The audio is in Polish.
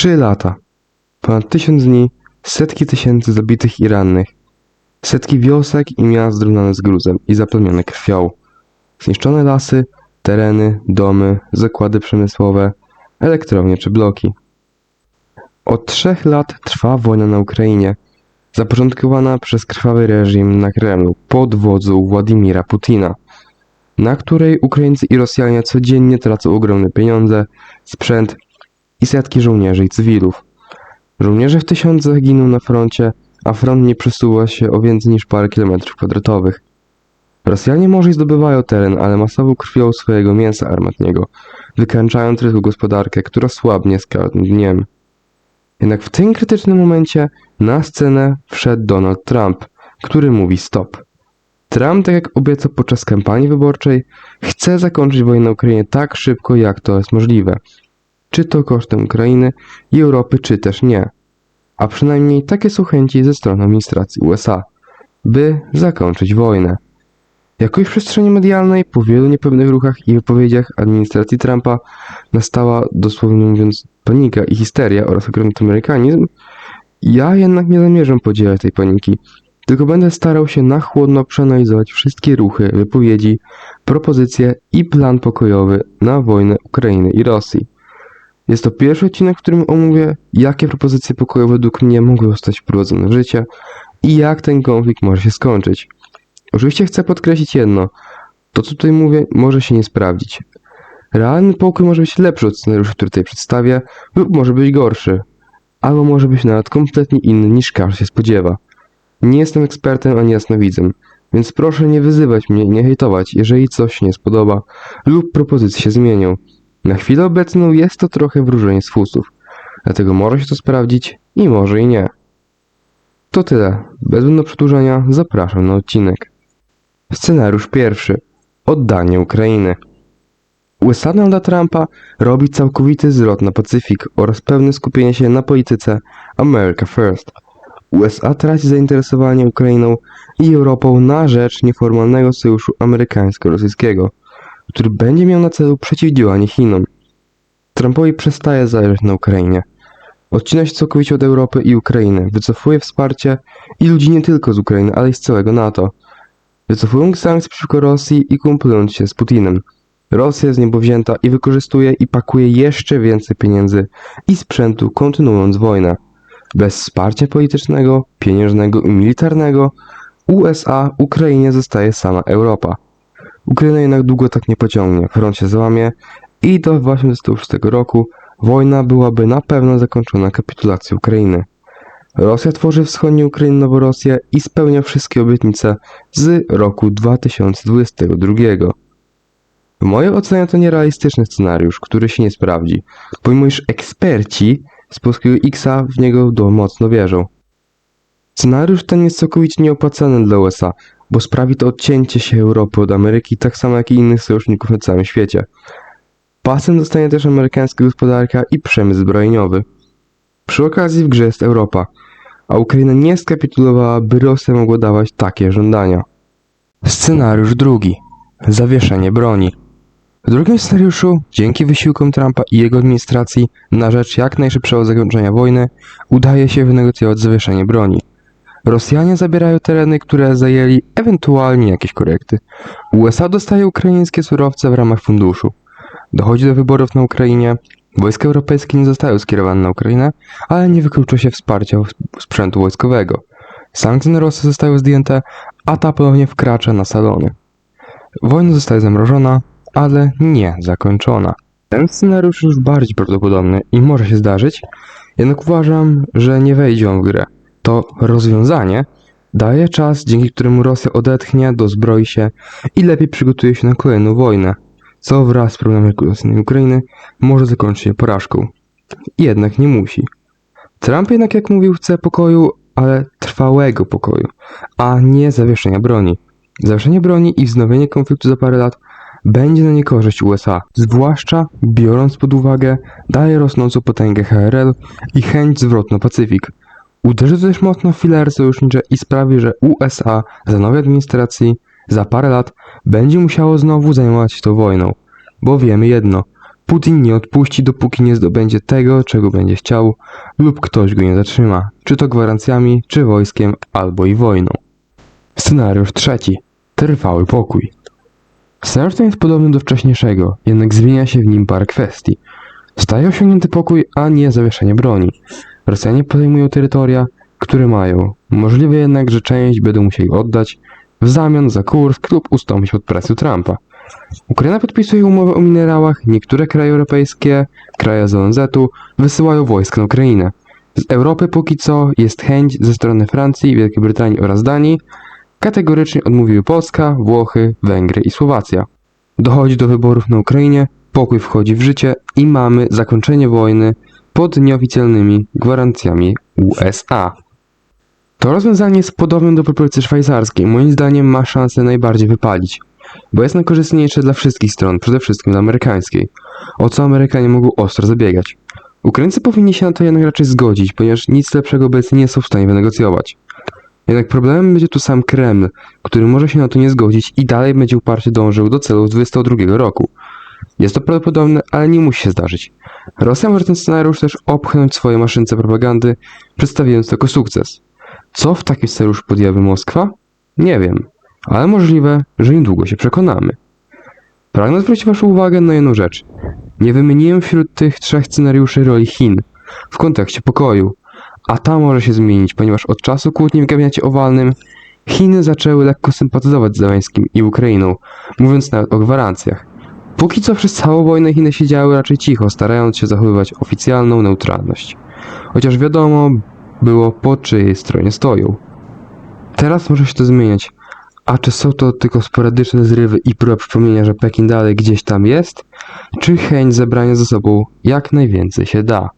Trzy lata. Ponad tysiąc dni, setki tysięcy zabitych i rannych. Setki wiosek i miast zrównane z gruzem i zapełnione krwią. Zniszczone lasy, tereny, domy, zakłady przemysłowe, elektrownie czy bloki. Od trzech lat trwa wojna na Ukrainie, zapoczątkowana przez krwawy reżim na Kremlu pod wodzą Władimira Putina, na której Ukraińcy i Rosjanie codziennie tracą ogromne pieniądze, sprzęt i setki żołnierzy i cywilów. Żołnierze w tysiącach giną na froncie, a front nie przesuwa się o więcej niż parę kilometrów kwadratowych. Rosjanie może i zdobywają teren, ale masowo krwią swojego mięsa armatniego, wykańczając rynku gospodarkę, która słabnie z każdym dniem. Jednak w tym krytycznym momencie na scenę wszedł Donald Trump, który mówi stop. Trump, tak jak obiecał podczas kampanii wyborczej, chce zakończyć wojnę na Ukrainie tak szybko, jak to jest możliwe. Czy to kosztem Ukrainy i Europy, czy też nie. A przynajmniej takie są chęci ze strony administracji USA, by zakończyć wojnę. Jakoś w przestrzeni medialnej, po wielu niepewnych ruchach i wypowiedziach administracji Trumpa nastała, dosłownie mówiąc, panika i histeria oraz ogromny amerykanizm, ja jednak nie zamierzam podzielać tej paniki, tylko będę starał się na chłodno przeanalizować wszystkie ruchy, wypowiedzi, propozycje i plan pokojowy na wojnę Ukrainy i Rosji. Jest to pierwszy odcinek, w którym omówię, jakie propozycje pokojowe według mnie mogły zostać wprowadzone w życie i jak ten konflikt może się skończyć. Oczywiście chcę podkreślić jedno. To, co tutaj mówię, może się nie sprawdzić. Realny pokój może być lepszy od scenariusza, który tutaj przedstawię, lub może być gorszy. Albo może być nawet kompletnie inny niż każdy się spodziewa. Nie jestem ekspertem ani jasnowidzem, więc proszę nie wyzywać mnie i nie hejtować, jeżeli coś się nie spodoba lub propozycje się zmienią. Na chwilę obecną jest to trochę wróżenie z fusów, dlatego może się to sprawdzić i może i nie. To tyle. Bez zbędnego przedłużania zapraszam na odcinek. Scenariusz pierwszy. Oddanie Ukrainy. USA Donalda Trumpa robi całkowity zwrot na Pacyfik oraz pełne skupienie się na polityce America First. USA traci zainteresowanie Ukrainą i Europą na rzecz nieformalnego sojuszu amerykańsko-rosyjskiego, który będzie miał na celu przeciwdziałanie Chinom. Trumpowi przestaje zależeć na Ukrainie. Odcina się całkowicie od Europy i Ukrainy, wycofuje wsparcie i ludzi nie tylko z Ukrainy, ale i z całego NATO. Wycofują sankcje przeciwko Rosji i kumplując się z Putinem. Rosja jest niebowzięta i wykorzystuje i pakuje jeszcze więcej pieniędzy i sprzętu, kontynuując wojnę. Bez wsparcia politycznego, pieniężnego i militarnego USA Ukrainie zostaje sama Europa. Ukraina jednak długo tak nie pociągnie, front się załamie i do 1926 roku wojna byłaby na pewno zakończona kapitulacją Ukrainy. Rosja tworzy wschodnią Ukrainę Noworosję i spełnia wszystkie obietnice z roku 2022. W mojej ocenie to nierealistyczny scenariusz, który się nie sprawdzi, pomimo iż eksperci z polskiego Xa w niego mocno wierzą. Scenariusz ten jest całkowicie nieopłacalny dla USA, bo sprawi to odcięcie się Europy od Ameryki tak samo jak i innych sojuszników na całym świecie. Pasem zostanie też amerykańska gospodarka i przemysł zbrojeniowy. Przy okazji w grze jest Europa, a Ukraina nie skapitulowała, by Rosja mogła dawać takie żądania. Scenariusz drugi. Zawieszenie broni. W drugim scenariuszu, dzięki wysiłkom Trumpa i jego administracji na rzecz jak najszybszego zakończenia wojny, udaje się wynegocjować zawieszenie broni. Rosjanie zabierają tereny, które zajęli, ewentualnie jakieś korekty. USA dostaje ukraińskie surowce w ramach funduszu. Dochodzi do wyborów na Ukrainie. Wojska europejskie nie zostają skierowane na Ukrainę, ale nie wyklucza się wsparcia sprzętu wojskowego. Sankcje na Rosję zostały zdjęte, a ta ponownie wkracza na salony. Wojna zostaje zamrożona, ale nie zakończona. Ten scenariusz już bardziej prawdopodobny i może się zdarzyć, jednak uważam, że nie wejdzie on w grę. To rozwiązanie daje czas, dzięki któremu Rosja odetchnie, dozbroi się i lepiej przygotuje się na kolejną wojnę, co wraz z problemem rekrutacyjnej Ukrainy może zakończyć się porażką. Jednak nie musi. Trump jednak, jak mówił, chce pokoju, ale trwałego pokoju, a nie zawieszenia broni. Zawieszenie broni i wznowienie konfliktu za parę lat będzie na niekorzyść USA, zwłaszcza biorąc pod uwagę dalej rosnącą potęgę HRL i chęć zwrotu na Pacyfik. Uderzy też mocno w filary sojusznicze i sprawi, że USA za nowej administracji za parę lat będzie musiało znowu zajmować się tą wojną. Bo wiemy jedno, Putin nie odpuści, dopóki nie zdobędzie tego, czego będzie chciał, lub ktoś go nie zatrzyma, czy to gwarancjami, czy wojskiem, albo i wojną. Scenariusz trzeci. Trwały pokój. Scenariusz ten jest podobny do wcześniejszego, jednak zmienia się w nim parę kwestii. Staje osiągnięty pokój, a nie zawieszenie broni. Rosjanie podejmują terytoria, które mają. Możliwe jednak, że część będą musieli oddać w zamian za Kursk lub ustąpić pod presją Trumpa. Ukraina podpisuje umowę o minerałach, niektóre kraje europejskie, kraje z ONZ-u wysyłają wojska na Ukrainę. Z Europy póki co jest chęć ze strony Francji, Wielkiej Brytanii oraz Danii. Kategorycznie odmówiły Polska, Włochy, Węgry i Słowacja. Dochodzi do wyborów na Ukrainie, pokój wchodzi w życie i mamy zakończenie wojny pod nieoficjalnymi gwarancjami USA. To rozwiązanie jest podobne do propozycji szwajcarskiej. Moim zdaniem ma szansę najbardziej wypalić, bo jest najkorzystniejsze dla wszystkich stron, przede wszystkim dla amerykańskiej, o co Amerykanie mogą ostro zabiegać. Ukraińcy powinni się na to jednak raczej zgodzić, ponieważ nic lepszego obecnie nie są w stanie wynegocjować. Jednak problemem będzie tu sam Kreml, który może się na to nie zgodzić i dalej będzie uparcie dążył do celów z 2022 roku. Jest to prawdopodobne, ale nie musi się zdarzyć. Rosja może ten scenariusz też opchnąć swojej maszynce propagandy, przedstawiając jako sukces. Co w taki scenariusz podjęłaby Moskwa? Nie wiem, ale możliwe, że niedługo się przekonamy. Pragnę zwrócić Waszą uwagę na jedną rzecz. Nie wymieniłem wśród tych trzech scenariuszy roli Chin w kontekście pokoju, a ta może się zmienić, ponieważ od czasu kłótni w gabinecie owalnym Chiny zaczęły lekko sympatyzować z Zeleńskim i Ukrainą, mówiąc nawet o gwarancjach. Póki co przez całą wojnę Chiny siedziały raczej cicho, starając się zachowywać oficjalną neutralność. Chociaż wiadomo było po czyjej stronie stoją. Teraz może się to zmieniać. A czy są to tylko sporadyczne zrywy i próba przypomnienia, że Pekin dalej gdzieś tam jest? Czy chęć zebrania ze sobą jak najwięcej się da?